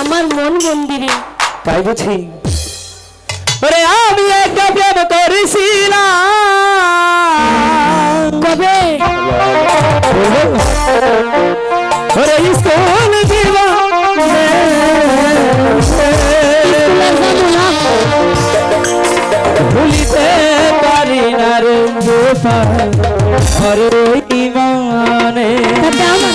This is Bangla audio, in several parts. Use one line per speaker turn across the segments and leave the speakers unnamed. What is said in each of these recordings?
আমার মন মন্দিরে
তাই বুঝি। ওরে আমি একটা প্রেম করেছিলাম।
কবে?
ওরে স্কুল জীবনে। ভুলিতে পারি না রে গোপাল আরে ইমানে।
আমার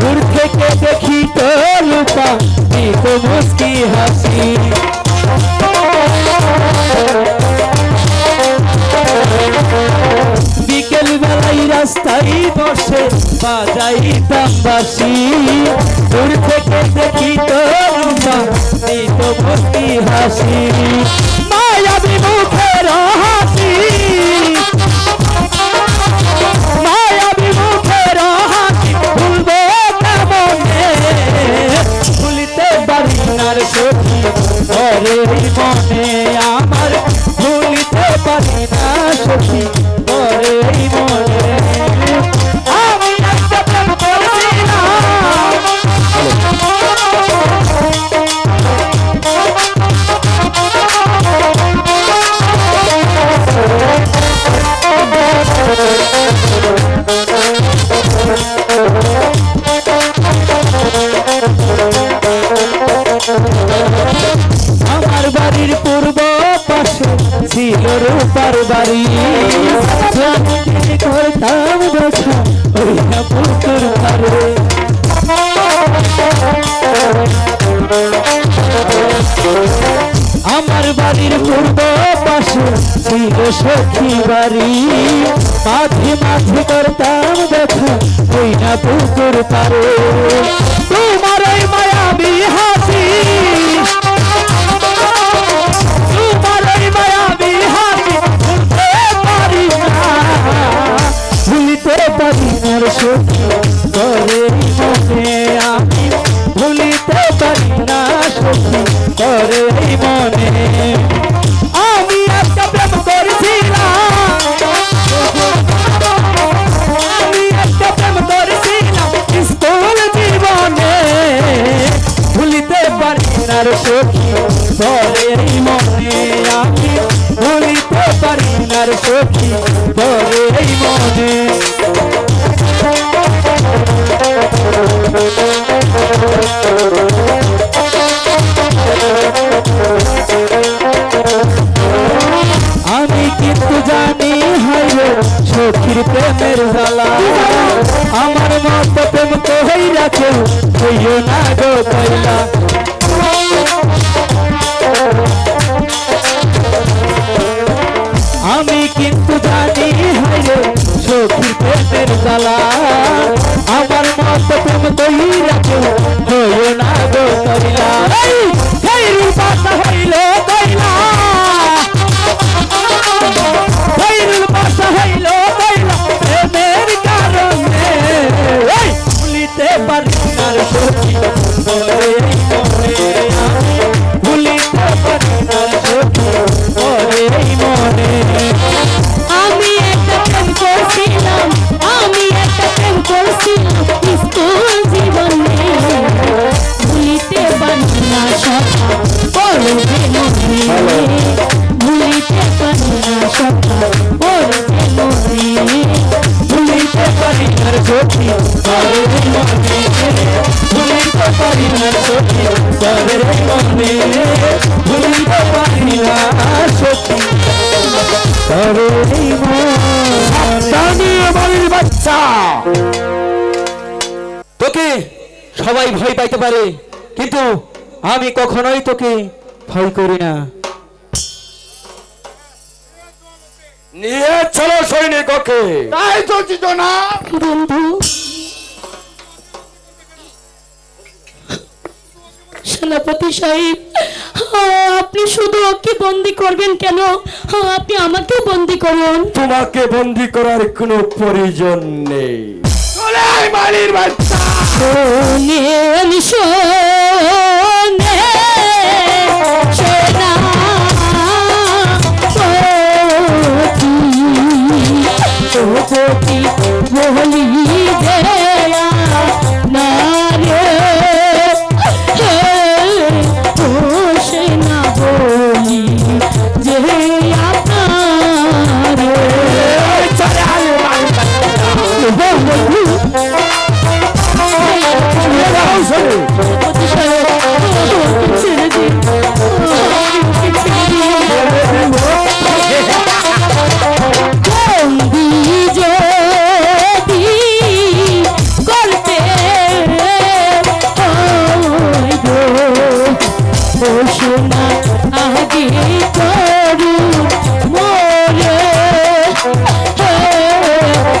দূর থেকে দেখি তো লুপা তো মুস্কি হাসি। বিকেল বেলায় রাস্তায় বসে বাজাইতাম বাসি দূর থেকে দেখি তো লুপা তো মুস্কি হাসি। মায়াবী মুখের হাসি। মনে আমার বাড়ির পূর্ব পাশে ছিল সখী বাড়ি। মাঝে মাঝে করতাম দেখা ওই না পুকুর পারে। তোমার মায়াবী হাসি সখীর প্রেমের জ্বালা আমার মত প্রেম তো হইরা কেউ হইও না গো কইলা সখীর প্রেমের জ্বালা। আমার মত প্রেম তো হইরা কেউ হইও না গো কইলা এই খৈরুল হইল কইলা পারি সবাই ভয় পাইতে পারে। কিন্তু আমি কখনোই তোকে ভয় করি না।
নিয়ে চলো সৈনিক ওকে। তাই তো না।
বন্ধু। সেনাপতি সাহেব আপনি শুধু ওকে বন্দি করবেন কেন? আপনি আমাকেও বন্দি করুন।
তোমাকে বন্দি করার কোনো প্রয়োজন নেই। বাড়ির বাচ্চা।
শোনেন শোনে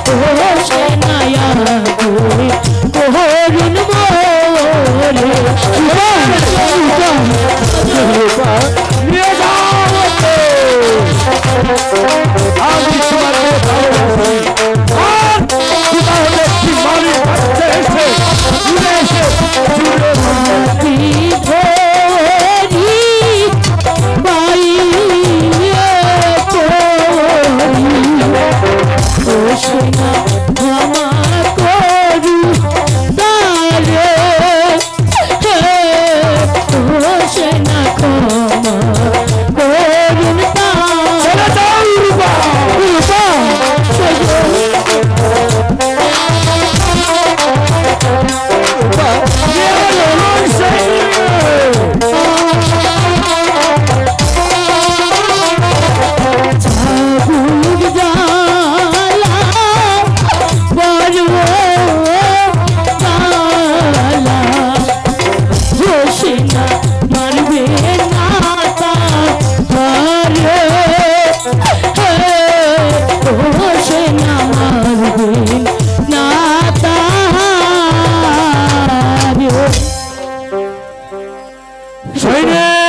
Oh.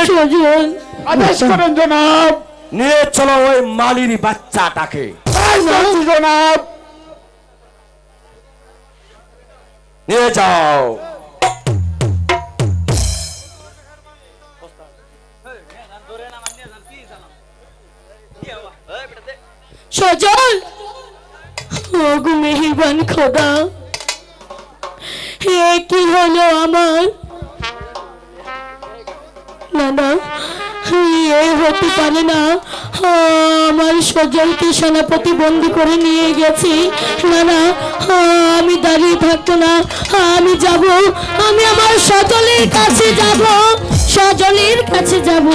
সজল
আদেশ করেন জনাব। নিয়ে চলো ওই মালিনী বাচ্চাটাকে। জনাব। নিয়ে যাও।
সজল ওগো মেহেরবান খোদা হে কি হলো আমার? না না। এ হতে পারে না। আমার সজলকে সেনাপতি বন্দি করে নিয়ে গেছি। না না আমি দাঁড়িয়ে থাকতো না। আমি যাব। আমি আমার সজলের কাছে যাব। সজলের কাছে যাব।